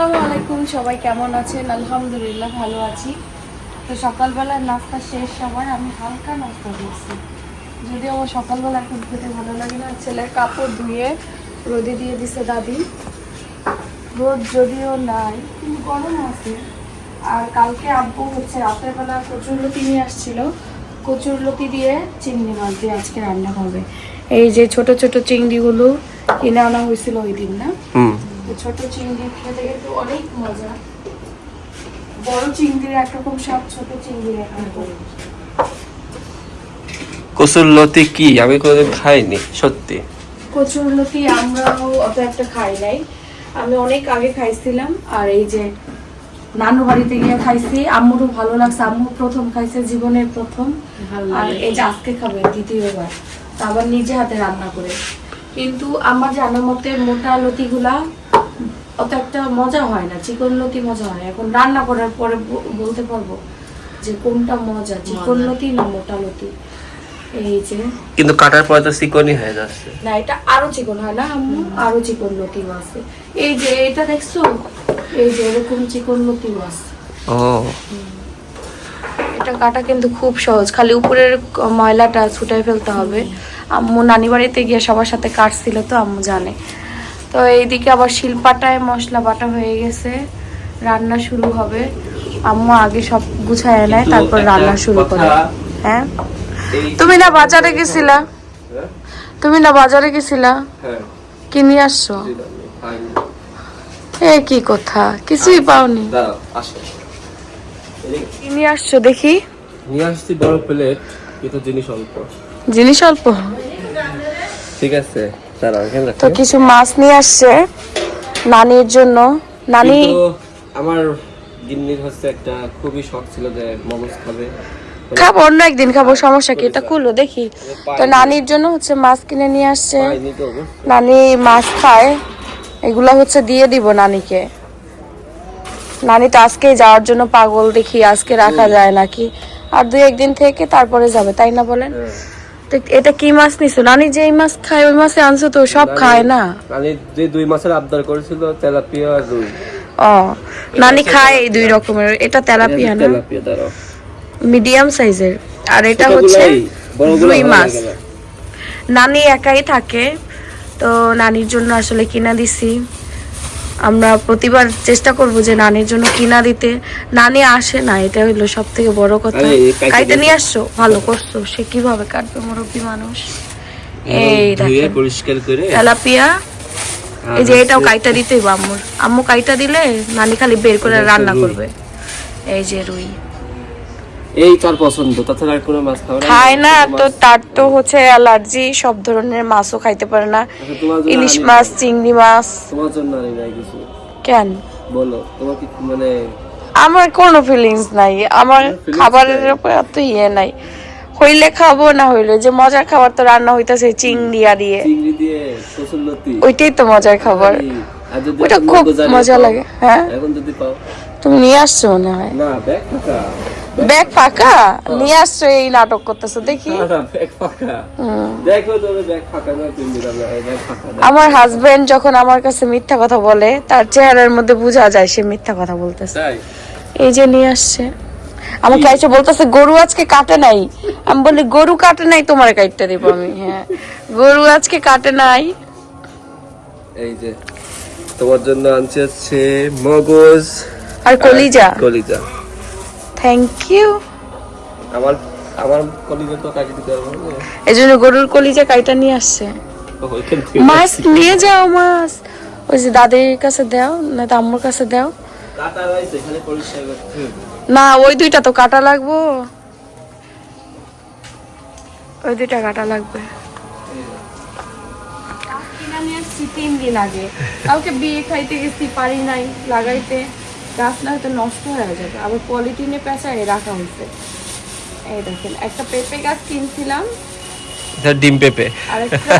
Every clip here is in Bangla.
আসসালামু আলাইকুম, সবাই কেমন আছেন? আলহামদুলিল্লাহ ভালো আছি। তো সকালবেলার নাস্তা শেষ সবার আমি হালকা নাস্তা করছি যদিও আমার সকালবেলা এখন খেতে ভালো লাগে না, ছেলের কাপড় ধুয়ে রোদে দিয়ে দিছে দাদি। রোদ যদিও নাই, কিন্তু গরম আছে। আর কালকে আব্বু হচ্ছে, রাতের বেলা কচুরলতি নিয়ে আসছিল। কচুরলতি দিয়ে চিংড়ি মাছ দিয়ে আজকে রান্না হবে। এই যে ছোট ছোট চিংড়িগুলো কিনে আনা হয়েছিল ওই দিন, না? ছোট চিংড়ি খেতে কিন্তু অনেক মজা। বড় চিংড়ির একরকম স্বাদ ছোট চিংড়ির একরকম কসুর লতি কি? আমি কোনোদিন খাইনি সত্যি। কচুরলতি আমরাও অত একটা খাই নাই। আমি অনেক আগে খাইছিলাম আর এই যে নানু বাড়িতে গিয়ে খাইছি আম্মুরও ভালো লাগছে। আম্মু প্রথম খাইছে জীবনের প্রথম। আর এই যে আজকে খাবে দ্বিতীয়বার। তা আবার নিজে হাতে রান্না করে। কিন্তু আমার জানা মতে মোটা লতিগুলা অত একটা মজা হয় না চিকন লতি মজা হয়। এখন রান্না করার পরে বলতে পারব যে কোনটা মজা চিকন লতি না মোটা লতি এই যে কিন্তু কাটার পরে তো চিকনই হয়ে যাচ্ছে। না এটা আরও চিকন হয় না আম্মু? আরও চিকন লতি মাছ এই যে এটা দেখছ? এই যে এরকম চিকন লতি মাছ ও। এটা কাটা কিন্তু খুব সহজ। খালি উপরের ময়লাটা ছুটাই ফেলতে হবে। আম্মু নানি বাড়িতে গিয়ে সবার সাথে কাটছিল তো আম্মু জানে। তো এইদিকে আবার শিলপাটায় মশলা বাটা হয়ে গেছে। রান্না শুরু হবে। আম্মু আগে সব গুছায় নেয় তারপর রান্না শুরু করে। হ্যাঁ? তুমি না বাজারে গেছিলা? হ্যাঁ? তুমি না বাজারে গেছিলা? হ্যাঁ। কি নিয়ে আসছো? এ কি কথা? কিছুই পাওনি। এই কি নিয়ে আসছো দেখি? নিয়ে আসছি বড় প্লেট কিন্তু জিনিস অল্প। জিনিস অল্প? ঠিক আছে। তো কিছু মাছ নিয়ে আসছে নানির জন্য। নানি? আমার গিন্নির হচ্ছে একটা খুবই শখ ছিল যে মোমোস খাবে। খাব অন্য একদিন খাব সমস্যা কি? এটা খুললো দেখি। তো নানির জন্য হচ্ছে মাছ কিনে নিয়ে আসছে। নানি মাছ খায়। এগুলা হচ্ছে দিয়ে দিব নানিকে। নানি তো আজকেই যাওয়ার জন্য পাগল দেখি আজকে রাখা যায় নাকি? আর দুই একদিন থেকে তারপরে যাবে তাই না বলেন? হ্যাঁ। তো এটা কি মাছ নিছো? নানি যেই মাছ খায় ওই মাছে আনছো তো সব খায় না? নানি যে দুই মাসের আবদার করেছিল তেলাপিয়া আর রুই। ও নানি খায় এই দুই রকমের এটা তেলাপিয়া না? তেলাপিয়া দাঁড়াও। মিডিয়াম সাইজের। আর এটা হচ্ছে রুই মাছ। নানি একাই থাকে তো নানির জন্য আসলে কিনা দিছি। আমরা প্রতিবার চেষ্টা করব যে নানির জন্য কিনা দিতে। নানি আসে না এটা হইল সব থেকে বড় কথা। কাইতে নিয়ে আসছো? ভালো করছ। সে কীভাবে কাটবে মুরব্বী মানুষ? এই পরিষ্কার করে। তেলাপিয়া। এই যে এটাও কাইটা দিতে হইব আম্মুর। আম্মু কাইটা দিলে নানি খালি বের করে রান্না করবে। এই যে রুই। এই তার পছন্দ তাছাড়া আর কোনো মাছ না? খায় না তো তার তো হচ্ছে অ্যালার্জি সব ধরনের মাছও খাইতে পারে না। আচ্ছা, ইলিশ মাছ চিংড়ি মাছ। তোমার জন্য আনি নাই কিছু। কেন? বলো তোমার কি মানে আমার কোনো ফিলিংস নাই। আমার খাবারের? উপর এত ইয়ে নাই। হইলে খাব না হইলে যে মজার খাবার তো রান্না হইতাছে চিংড়িয়া দিয়ে চিংড়ি দিয়ে ওইটাই তো মজার খাবার। আর ওইটা খুব মজা লাগে হ্যাঁ? এখন যদি পাও। তুমি নিয়ে আসছো মনে হয়? না ব্যাগ ব্যাগ ফাঁকা? নিয়ে আসছো এই নাটক করতেছো দেখি। না। আমার হাজবেন্ড যখন আমার কাছে মিথ্যা কথা বলে তার চেহারার মধ্যে বোঝা যায় সে মিথ্যা কথা বলতেছে। এই যে নিয়ে আসছে। আমাকে এসে বলতেছে গরু আজকে কাটে নাই। আমি বলি গরু কাটে নাই তোমার কাটতে দেবো আমি। হ্যাঁ। গরু আজকে কাটে নাই। এই যে তোমার জন্য আনছে হচ্ছে মগজ আর কলিজা। কলিজা। থ্যাংক ইউ আমার আমার কলিজা তো কাটি দিতে পারব এই জন্য গরুর কলিজা কাইটা নিয়ে আসছে। মাছ নিয়ে যাও মাছ। ওই যে দাদির কাছে দাও না তো আম্মুর কাছে দাও। না ওই দুইটা তো কাটা লাগবো। ওই দুইটা কাটা লাগবে। তিন দিন আগে। কাউকে বিয়ে খাইতে গেছি পারি নাই লাগাইতে। গাছ না হয়তো নষ্ট হয়ে যাবে। আবার পলিথিনে পেঁচায় রাখা হয়েছে। এই দেখেন একটা পেঁপে গাছ কিনছিলাম। এটা ডিম পেঁপে। আর একটা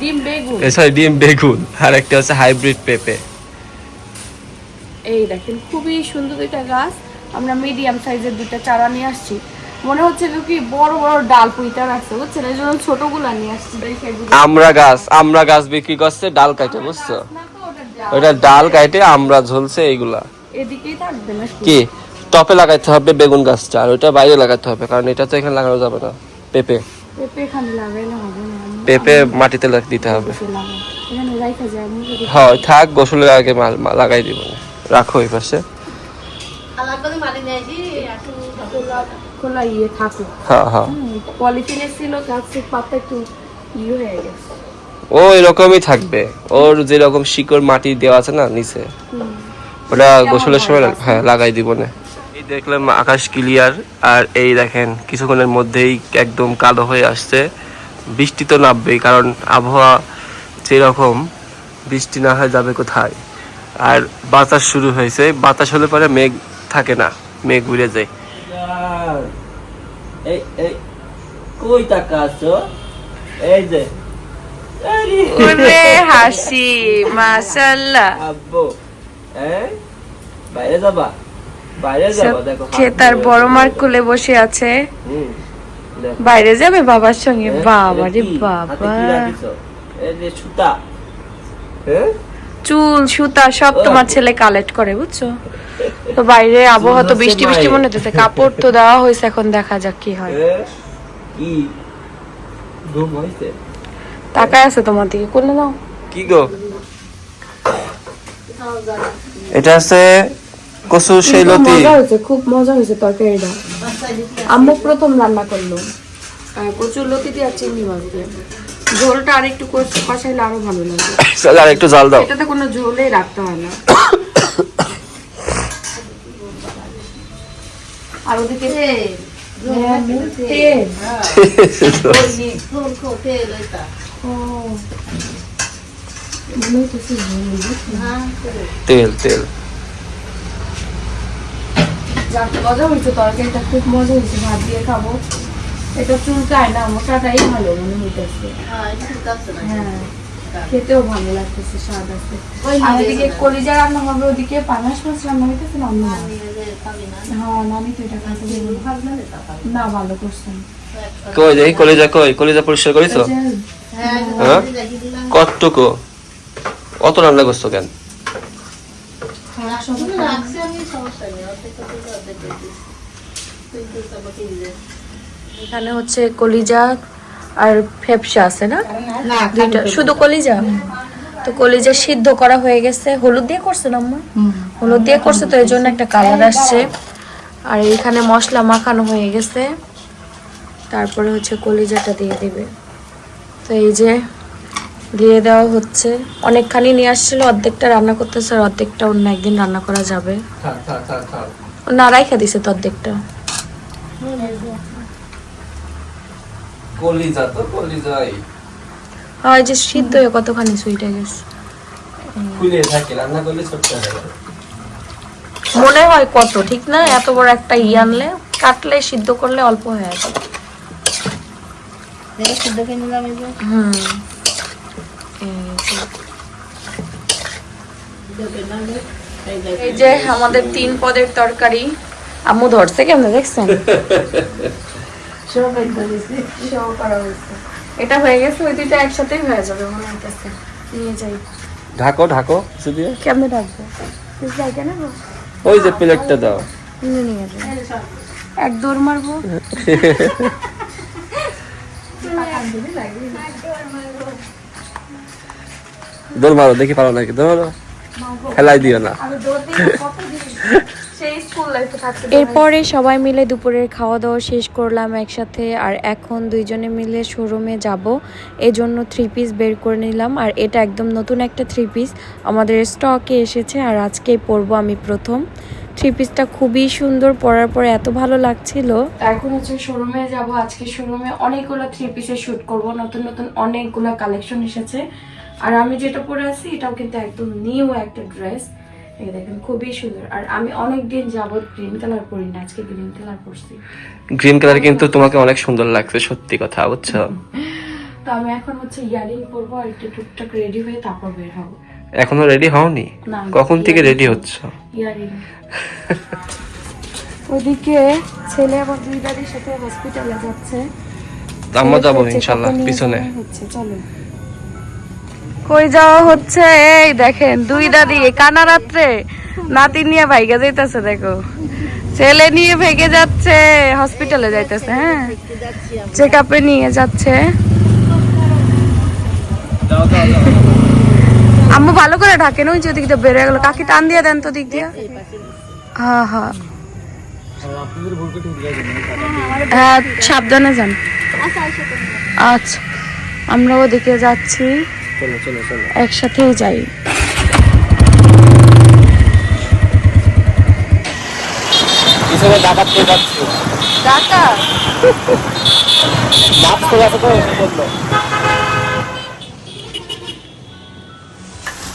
ডিম বেগুন। সরি ডিম বেগুন। আর একটা হচ্ছে হাইব্রিড পেঁপে। এই দেখেন খুবই সুন্দর দুইটা গাছ। আমরা মিডিয়াম সাইজের দুইটা চারা নিয়ে আসছি। মনে হচ্ছে যে কি বড় বড় ডাল পুইতা রাখছে বুঝছেন? এই জন্য ছোটগুলা নিয়ে আসছি আমরা গাছ আমরা গাছ বিক্রি করছে ডাল কাটে বুঝছ? ওটা ডাল কাইটে আমরা ঝুলছে এইগুলা। এদিকেই থাকবে না কি? টপে লাগাইতে হবে বেগুন গাছটা আর ওইটা বাইরে লাগাতে হবে কারণ এটা তো এখানে লাগানো যাবে না। পেঁপে। পেঁপে এখানে লাগাইলে হবে না পেঁপে মাটিতে লাগ- দিতে হবে। পেঁপে লাগাই এখানে রাইখা যায় আমি যদি হয় থাক গোসলের আগে লাগাই দিব। রাখো ওই পাশে। খোলা ইয়ে হ্যাঁ হ্যাঁ। পলিথিনের ছিল গাছের পাতা একটু ইয়ে হয়ে গেছে। ও এরকমই থাকবে। ওর যেরকম শিকড় মাটি দেওয়া আছে না নিচে। ওটা গোসলের সময় হ্যাঁ লাগাই দিব না। এই দেখলাম আকাশ ক্লিয়ার আর এই দেখেন কিছুক্ষণের মধ্যেই একদম কালো হয়ে আসছে। বৃষ্টি তো নামবেই কারণ আবহাওয়া যেরকম বৃষ্টি না হয় যাবে কোথায়? আর বাতাস শুরু হয়েছে বাতাস হলে পরে মেঘ থাকে না মেঘ উড়ে যায়। এই কই যে হাসি মাশাআল্লাহ। আব্বু। হ্যাঁ? বাইরে যাবা? বাইরে যাবা দেখো সে তার বড় মার কোলে বসে আছে। বাইরে যাবে বাবার সঙ্গে? হ্যাঁ, বাবা রে বাবা। এই সুতা। হ্যাঁ? চুল সুতা সব তোমার ছেলে কালেক্ট করে বুঝছ? তো বাইরে আবহাওয়া তো বৃষ্টি বৃষ্টি মনে হচ্ছে কাপড় তো দেওয়া হয়েছে এখন দেখা যাক কি হয়। এ, কি? ঘুম হইছে? তাকায় আছে তোমার দিকে। কোলে দাও? কি গো? এটা আছে কচু শৈলতি। মজা হয়েছে খুব মজা হয়েছে তরকারিটা। আম্মু প্রথম রান্না করল। আর কচুর লতি দিয়ে আর চিংড়ি মাছ দিয়ে ঝোলটা আর একটু কষ- কষাইলে আরও ভালো লাগবে চল আর একটু জাল দাও। এটাতে কোনো ঝোলেই রাখতে হয় না। আর ওদিকে হ্যাঁ, তেল। ও। মনে হইতেছে ঝোল, বুঝছ? তেল তেল। মজা হয়েছে তরকারিটা খুব মজা হয়েছে। ভাত দিয়ে খাব। এটা চুলকায় না মোটাটাই ভালো মনে হইতেছে। হ্যাঁ খেতেও ভালো লাগতেছে স্বাদ আছে। আর এদিকে কলিজা রান্না হবে ওদিকে পাঙাশ মাছ রান্না হইতেছে না অন্য হ্যাঁ নানি তো এটা খাইতে না ভালো করছেন কই দেখি কলিজা কই? কলিজা পরিষ্কার করিছো? হ্যাঁ কতটুকু? অত রান্না করছ কেন? এখানে হচ্ছে কলিজা আর ফেপসা আছে না? দুইটা। শুধু কলিজা? তো কলিজা সিদ্ধ করা হয়ে গেছে। হলুদ দিয়ে করছে না আম্মা? হলুদ দিয়ে করছে তো এই জন্য একটা কালার আসছে। আর এখানে মশলা মাখানো হয়ে গেছে। তারপরে হচ্ছে কলিজাটা দিয়ে দিবে। তো এই যে দিয়ে দেওয়া হচ্ছে। অনেকখানি নিয়ে আসছিল অর্ধেকটা রান্না করতেছে আর অর্ধেকটা অন্য একদিন রান্না করা যাবে। ও না রাইখা দিছে তো অর্ধেকটা। কলিজা তো কলিজাই। হয় যে সিদ্ধ হয়ে কতখানি সুইটে গেছে। ফুলে থাকে রান্না করলে ছোট্ট হয়ে যাবে মনে হয় কত ঠিক না? এত বড় একটা ই আনলে কাটলে সিদ্ধ করলে অল্প হয়ে যাবে হুম। এই যে। আমাদের তিন পদের তরকারি আম্মু ধরছে কেমন দেখছেন। এটা হয়ে গেছে ওই দুইটা একসাথেই হয়ে যাবে মনে হইতেছে। নিয়ে যাই। ঢাকো ঢাকো কিছু দিয়ে কেমনে লাগে গো? ওই যে প্লেটটা দাও। এক দৌড় মারবো। দৌড় মারো দেখি পারো নাকি? দৌড় মারো। খেলাই দিও না। এরপরে সবাই মিলে দুপুরের খাওয়া দাওয়া শেষ করলাম একসাথে আর এখন দুইজনে মিলে শোরুমে যাব। এজন্য থ্রি পিস বের করে নিলাম আর এটা একদম নতুন একটা থ্রি পিস আমাদের স্টকে এসেছে আর আজকেই পরবো আমি প্রথম। থ্রি পিসটা খুবই সুন্দর পরার পরে এত ভালো লাগছিল। এখন হচ্ছে শোরুমে যাব আজকে শোরুমে অনেকগুলো থ্রি পিসের শুট করব। নতুন নতুন অনেকগুলো কালেকশন এসেছে। আর আমি যেটা পরে আছি এটাও কিন্তু একদম নিউ একটা ড্রেস এই দেখেন খুবই সুন্দর। আর আমি অনেক দিন যাবত গ্রিন কালার পরি না আজকে গ্রিন কালার পরছি। গ্রিন কালার কিন্তু তোমাকে অনেক সুন্দর লাগছে সত্যি কথা বুঝছ? তো আমি এখন হচ্ছে ইয়ারিং পরবো আর একটু টুকটাক রেডি হয়ে তারপর বের হব। এখনও রেডি হওনি? না। কখন থেকে রেডি হচ্ছ? ইয়ারিং। ওদিকে ছেলে আবার দুই দাদির সাথে হসপিটালে যাচ্ছে। আমরা যাব ছেলেকে ইনশাল্লাহ পিছনে। হচ্ছে চলো। কই যাওয়া হচ্ছে? এই দেখেন, দুই দাদি কানা রাত্রে। নাতি নিয়ে ভাইগে যাইতেছে, দেখো। ছেলে নিয়ে ভেগে যাচ্ছে হসপিটালে যাইতেছে হ্যাঁ? চেক আপে নিয়ে যাচ্ছে। আম্মু ভালো করে ঢাকেন, ওই যে দিক দিয়ে বেড়ে গেল। কাকি টান দিয়ে দেন তো দিক দিয়ে। হ্যাঁ হ্যাঁ হ্যাঁ সাবধানে যান। আচ্ছা আমরা ওদিকে যাচ্ছি। একসাথেই যাই।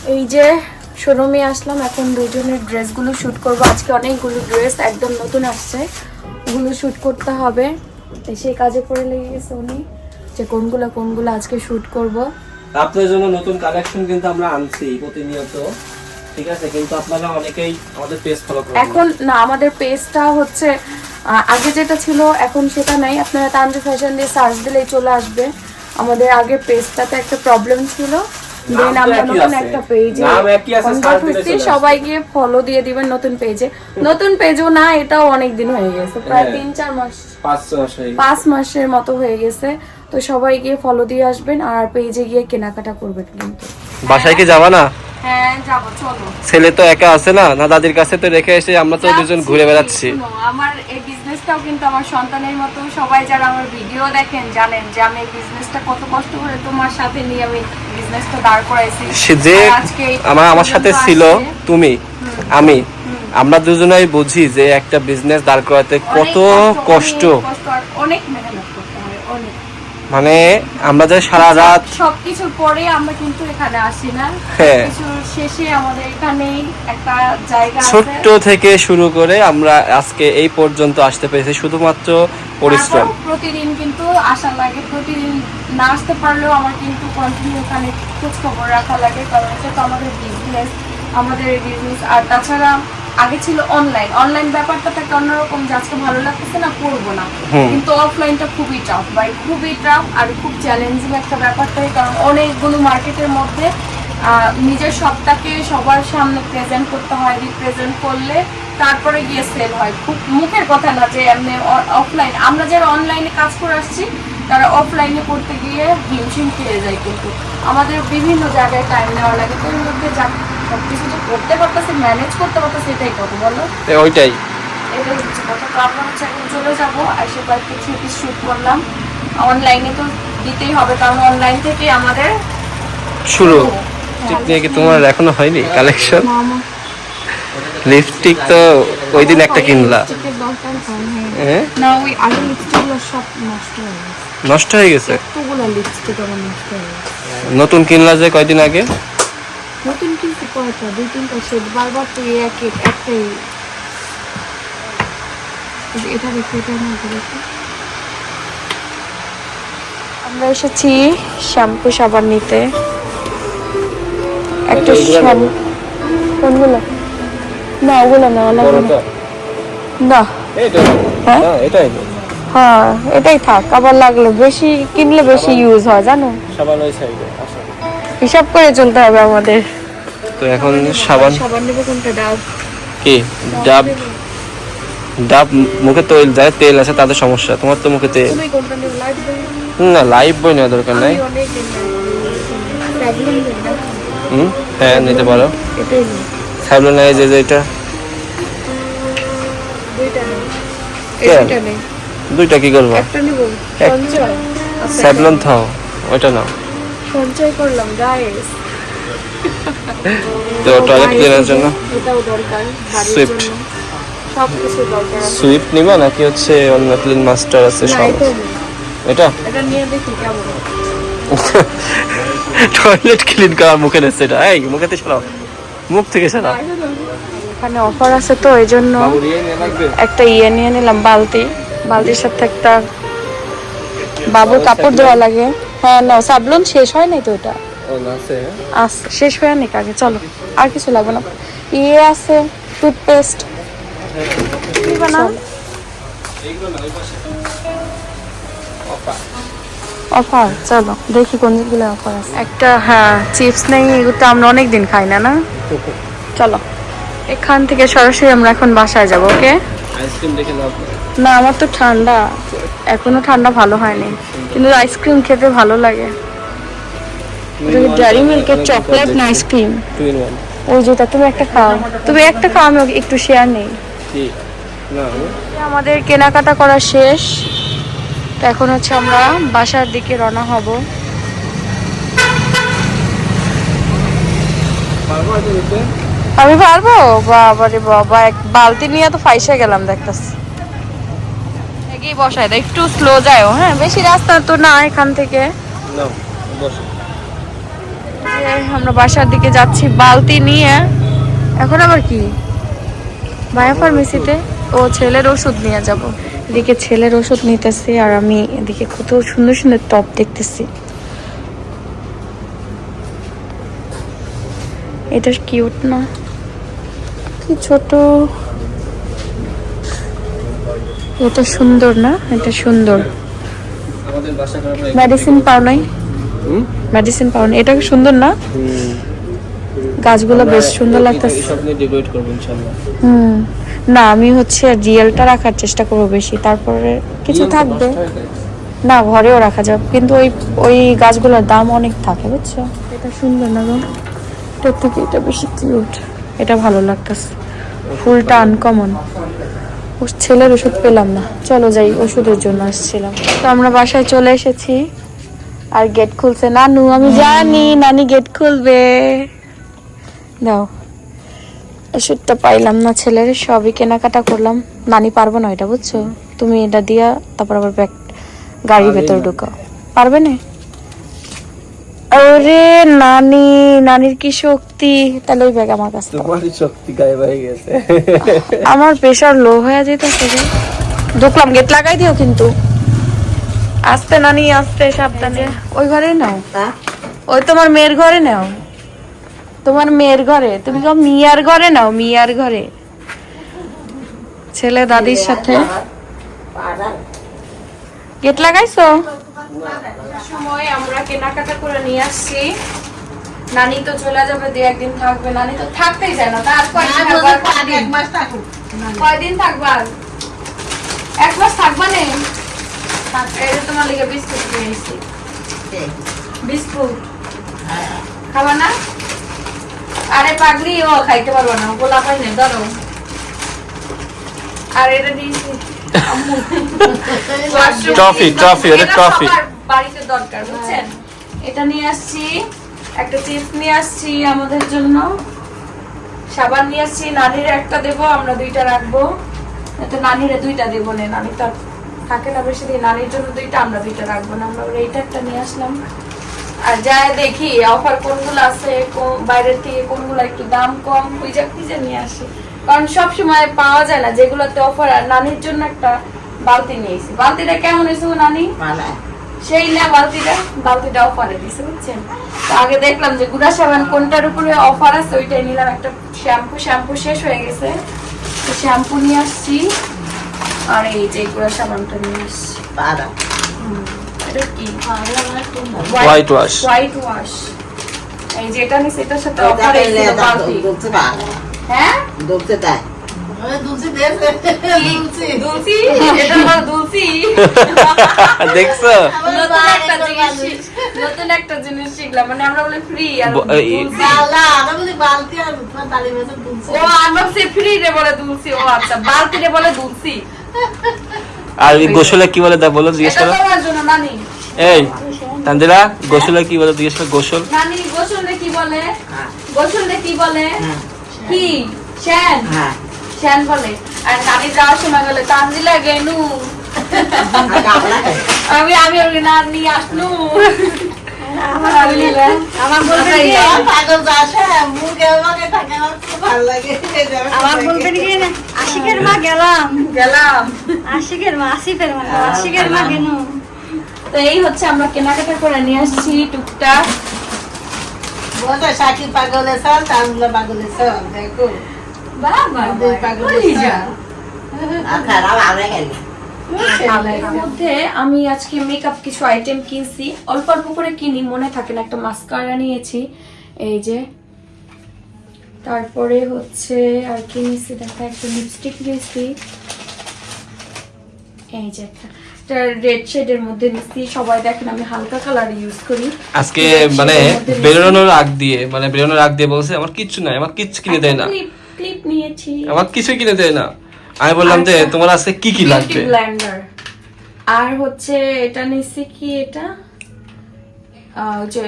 এই যে শোরুমে আসলাম। এখন দুজনের ড্রেসগুলো শুট করব। আজকে অনেকগুলো ড্রেস একদম নতুন আসছে। ওগুলো শুট করতে হবে। সেই কাজে পড়ে লেগে গেছে উনি। যে কোনগুলো কোনগুলো আজকে শুট করব। আপনাদের জন্য নতুন কালেকশন কিন্তু আমরা আনছি প্রতিনিয়ত। ঠিক আছে? কিন্তু আপনারা অনেকেই আমাদের পেজ ফলো করেন এখন না আমাদের পেজটা হচ্ছে আগে যেটা ছিল এখন সেটা নাই। আপনারা তানজু ফ্যাশন দিয়ে সার্চ দিলেই চলে আসবে। আমাদের আগে পেজটাতে একটা প্রবলেম ছিল। দেন আমরা নতুন একটা পেজে নাম একই আছে, search দিলে চলে আসবে। সবাই গিয়ে ফলো দিয়ে দিবেন নতুন পেজে নতুন পেজও না এটাও অনেক দিন হয়ে গেছে। প্রায় হ্যাঁ। তিন চার মাস। পাঁচ মাসের মতো হয়ে গেছে। তো সবাই গিয়ে ফলো দিয়ে আসবেন আর পেজে গিয়ে কেনাকাটা করবেন কিন্তু। বাসায় কি যাবা না? হ্যাঁ যাব চলো। ছেলে তো একা আছে না? না দাদির কাছে তো রেখে এসে আমরা তো দুজন ঘুরে বেড়াচ্ছি। আমার এই বিজনেসটাও কিন্তু আমার সন্তানের মতো। সবাই যারা আমার ভিডিও দেখেন জানেন যে আমি এই বিজনেসটা কত কষ্ট করে তোমার সাথে নিয়ে আমি বিজনেসটা দাঁড় করাইছি। যে আমার আমার সাথে ছিল তুমি আমি। আমরা দুজনেই বুঝি যে একটা বিজনেস দাঁড় করাতে কত কষ্ট অনেক মেহনত অনেক মানে আমরা যে সারা রাত সবকিছুর পরে আমরা কিন্তু এখানে আসি না। হ্যাঁ। কিছুর শেষে আমাদের এখানেই একটা জায়গা আছে। ছোট্ট থেকে শুরু করে আমরা আজকে এই পর্যন্ত আসতে পেরেছি শুধুমাত্র পরিশ্রম। প্রতিদিন কিন্তু আসা লাগে। প্রতিদিন না আসতে পারলেও আমার কিন্তু কন্টিনিউ এখানে খোঁজ খবর রাখা লাগে। কারণ এটা তো আমাদের বিজনেস আমাদের বিজনেস আর তাছাড়া আগে ছিল অনলাইন অনলাইন ব্যাপারটা তো একটা অন্যরকম যে আজকে ভালো লাগতেছে না করব না। কিন্তু অফলাইনটা খুবই টাফ ভাই খুবই টাফ আর খুব চ্যালেঞ্জিং একটা ব্যাপারটাই কারণ অনেকগুলো মার্কেটের মধ্যে নিজের সবটাকে সবার সামনে প্রেজেন্ট করতে হয় রিপ্রেজেন্ট করলে তারপরে গিয়ে সেল হয়। খুব মুখের কথা না যে এমনি অফলাইন আমরা যারা অনলাইনে কাজ করে আসছি তারা অফলাইনে করতে গিয়ে হিমশিম খেয়ে যায় কিন্তু। আমাদের বিভিন্ন জায়গায় টাইম নেওয়া লাগে তো এর মধ্যে সব কিছু যে করতে পারতেছে ম্যানেজ করতে পারতেছে এটাই কত বলো? এ, ওইটাই। এটাই হচ্ছে কথা। তো আমরা হচ্ছে এখন চলে যাব আর সে কয়েকটা থ্রি পিস শ্যুট করলাম। অনলাইনে তো দিতেই হবে কারণ অনলাইন থেকে আমাদের শুরু। কি তোমার এখনও হয়নি কালেকশন লিপস্টিক তো ওই দিন একটা কিনলা। হয় না। ওই আগে লিপস্টিকগুলো সব নষ্ট হয়ে গেছে। নষ্ট হয়ে গেছে। নতুন কিনলা যে কয়দিন আগে? নতুন কিন্তু কয়টা দুই তিনটা শেড বারবার তো এই এক এক একটাই এটা দেখো এটা মধ্যে দেখো। আমরা এসেছি শ্যাম্পু সাবান নিতে। একটা শ্যাম্পু কোনগুলো? না ওগুলো না লাগবে না। না এইটা হ্যাঁ? হ্যাঁ এটাই হ্যাঁ এটাই থাক। আবার লাগলে বেশি কিনলে বেশি ইউজ হয় জানো? সাবান ওই সাইডে আসো। হিসাব করে চলতে হবে আমাদের। তো এখন সাবান সাবান নেবে কোনটা? ডাব। কি? ডাব ডাব মুখে তেল যায় তেল আছে তাদের সমস্যা। তোমার তো মুখে তেল তুমি কোনটা নেবে? লাইট না লাইভ বই নেওয়া দরকার নাই। হুম? হ্যাঁ নিতে পারো। এটাই নেই। যে এটা। দুইটা নেই। কেন? এইটা নেই। দুইটা কি করব? আচ্ছা, স্যাভলন থাও ওইটা নাও। সঞ্চয় করলাম গাইস তো টয়লেট ক্লিনার জন্য? এটাও দরকার Swift. সব কিছু দরকার সুইফট নিবা নাকি হচ্ছে অন্য ক্লিন মাস্টার আছে সব? এটা এটা? নিয়ে দেখি কেমন টয়লেট ক্লিন করার মুখে নেছে এটা। এই মুখেতে সরাও মুখ থেকে সরাও এখানে অফার আছে তো এই জন্য একটা ইয়ে নিয়ে নিলাম বালতি। বালতির সাথে একটা বাবুর কাপড় দেওয়া লাগে। হ্যাঁ না সাবলন শেষ হয় নাই তো এটা? ও আছে। শেষ হয়ে নিক আগে চলো আর কিছু লাগবে না। ইয়ে আছে টুথপেস্ট অফার চলো দেখি কোন দিকগুলো অফার আছে। একটা হ্যাঁ চিপস নেই এগুলো তো আমরা অনেক দিন খাই না না? চলো। এখান থেকে সরাসরি আমরা এখন বাসায় যাব ওকে? আইসক্রিম দেখে লাভ না আমার তো ঠান্ডা। এখনও ঠান্ডা ভালো হয়নি। কিন্তু আইসক্রিম খেতে ভালো লাগে। ডেয়ারি মিল্কের চকলেট না আইসক্রিম ওই যেটা তুমি একটা খাও। তুমি একটা খাও আমি একটু শেয়ার নেই। আমাদের কেনাকাটা করা শেষ। তো এখন হচ্ছে আমরা বাসার দিকে রওনা হব। আমি পারব? বাবা রে বাবা এক বালতি নিয়ে তো ফাইসা গেলাম দেখতেছি। বসাই দাও একটু স্লো হ্যাঁ? বেশি রাস্তা তো না এখান থেকে। আমরা বাসার দিকে যাচ্ছি বালতি নিয়ে। এখন আবার কি? ফার্মেসিতে? ও ছেলের ওষুধ নিয়ে যাব। এদিকে ছেলের ওষুধ নিতেছি আর আমি এদিকে কত সুন্দর সুন্দর টপ দেখতেছি। এটা কিউট না? কি ছোট? এটা সুন্দর না? এটা সুন্দর। মেডিসিন পাও নাই? মেডিসিন পাও নাই। এটা সুন্দর না? গাছগুলো বেশ সুন্দর লাগতেছে। হুম। না আমি হচ্ছে রিয়েলটা রাখার চেষ্টা করব বেশি। তারপরে কিছু থাকবে। না ঘরেও রাখা যাবে। কিন্তু ওই ওই গাছগুলোর দাম অনেক থাকে বুঝছ? এটা সুন্দর না গো? এটার থেকে এটা বেশি কিউট এটা ভালো লাগতেছে। ফুলটা আনকমন ছেলের ওষুধ পেলাম না। চলো যাই ওষুধের জন্য আসছিলাম। তো আমরা বাসায় চলে এসেছি। আর গেট খুলছে নানু আমি জানি নানি গেট খুলবে। দাও। ওষুধটা পাইলাম না ছেলের সবই কেনাকাটা করলাম। নানি পারব না এটা বুঝছ? তুমি এটা দিয়া তারপর আবার ব্যাগ গাড়ির ভেতর ঢুকাও। পারবে না? ওরে নানি নানির কি শক্তি? তাহলে ওই ব্যাগ আমার কাছে। তোমারই শক্তি গায়েব হয়ে গেছে। আমার প্রেশার লো হয়ে যেতেছে রে। ঢুকলাম গেট লাগাই দিও কিন্তু। আস্তে নানি আস্তে সাবধানে। ওই ঘরে নাও। ওই তোমার মেয়ের ঘরে নাও। তোমার মেয়ের ঘরে। তুমি কেউ মিয়ার ঘরে নাও মিয়ার ঘরে। ছেলে দাদির সাথে। গেট লাগাইছো? সময় আমরা কেনাকাটা করে নিয়ে আসছি। নানি তো চলে যাবে দু একদিন থাকবে। নানি তো থাকতেই যায় না। তার কয়দিন থাকবা এক মাস থাকবা নে। যে তোমার লিগে বিস্কুট নিয়ে এসেছি। বিস্কুট। খাবা না? আরে পাগলি ও খাইতে পারব না। গোলা পাই না ধরো। আর এটা দিয়েছি। দিয়েছি। toffee, এটা এটা বাড়িতে দরকার বুঝছেন? এটা নিয়ে আসছি একটা চিপস নিয়ে আসছি আমাদের জন্য। সাবান নিয়ে আসছি নানির একটা দেবো আমরা দুইটা রাখব। এতে নানিরে দুইটা দেবো না নানি তো থাকে না বেশি দিন নানির জন্য দুইটা আমরা দুইটা রাখব না। আমরা এইটা একটা নিয়ে আসলাম। আর যাই দেখি অফার কোনগুলো আছে বাইরের থেকে কোনগুলো একটু দাম কম খুঁজে খুঁজে নিয়ে আসি। কারণ সব সময় পাওয়া যায় না যেগুলোতে অফার আর নানির জন্য একটা বালতি নিয়েছি বালতিটা কেমন হয়েছে নানি? সেই না বালতিটা? বালতিটা অফারে দিছে বুঝছেন? তো আগে দেখলাম যে গুড়া সাবান কোনটার উপরে অফার আছে ওইটাই নিলাম একটা শ্যাম্পু শ্যাম্পু শেষ হয়ে গেছে। তো শ্যাম্পু নিয়ে আসছি আর এই যে গুড়া সাবানটা নিয়ে আসছি। এটা কি? White wash. হোয়াইট ওয়াশ এই যেটা নিছে এটার সাথে অফার ছিল বালতি। হ্যাঁ? দুলসি এটা দেখছ? নতুন একটা জিনিস নতুন একটা জিনিস শিখলাম মানে আমরা বলে ফ্রি আর ব- এই- ও আমরা সে ফ্রি রে বলে দুলসি ও আচ্ছা বালতি রে বলে দুলসি আর গোসলে কি বলে দা বলো জিজ্ঞেস করো। এই তান্দিরা গোসলে কি বলে জিজ্ঞেস করো গোসল। নানি গোসলে কি বলে? গোসলে কি বলে? কি? শ্যান। শ্যান বলে। আর নানি যাওয়ার সময় বলে তানজিলা গেনু আমি আমি ওকে নানি আসনু। আমার আমার বলবেন কি? আশিকের মা গেলাম। গেলাম। আশিকের মা আসিফের মা আশিকের মা কেন তো এই হচ্ছে আমরা কেনাকাটা করে নিয়ে আসছি টুকটাক। সাকি পাগলে সব পাগলে সব দেখো বাবা এর মধ্যে আমি আজকে মেকআপ কিছু আইটেম কিনছি। অল্প অল্প করে কিনি মনে থাকে না একটা মাস্কারা নিয়েছি। এই যে তারপরে হচ্ছে আর কি নিয়েছি দেখা একটা লিপস্টিক নিয়েছি এই যে একটা। রেড শেডের মধ্যে নিচ্ছি সবাই দেখেন আমি হালকা কালার ইউজ করি। আজকে মানে। বেরোনোর আগ দিয়ে মানে বেরোনোর আগ দিয়ে বলছে আমার কিচ্ছু নাই আমার কিচ্ছু কিনে দেয় না। ক্লিপ ক্লিপ নিয়েছি। আমার কিছুই কিনে দেয় না। আমি বললাম যে আচ্ছা। তোমার আজকে কি কি লাগবে? ব্লেন্ডার আর হচ্ছে এটা নিচ্ছি কি এটা? যে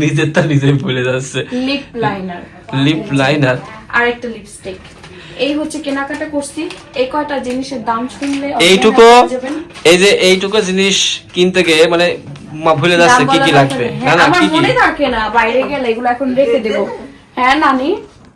নিজেরটা নিজে ভুলে যাচ্ছে। লিপ লাইনার লিপ লাইনার আর একটা লিপস্টিক এই হচ্ছে কেনাকাটা করছি। এই কয়টা জিনিসের দাম শুনলে এইটুকু। এই যে এইটুকু জিনিস কিনতে গিয়ে মানে মা- ভুলে যাচ্ছে কি কি লাগবে। না না কি কি? মনে থাকে না বাইরে গেলে এগুলো এখন রেখে দেব। হ্যাঁ নানি?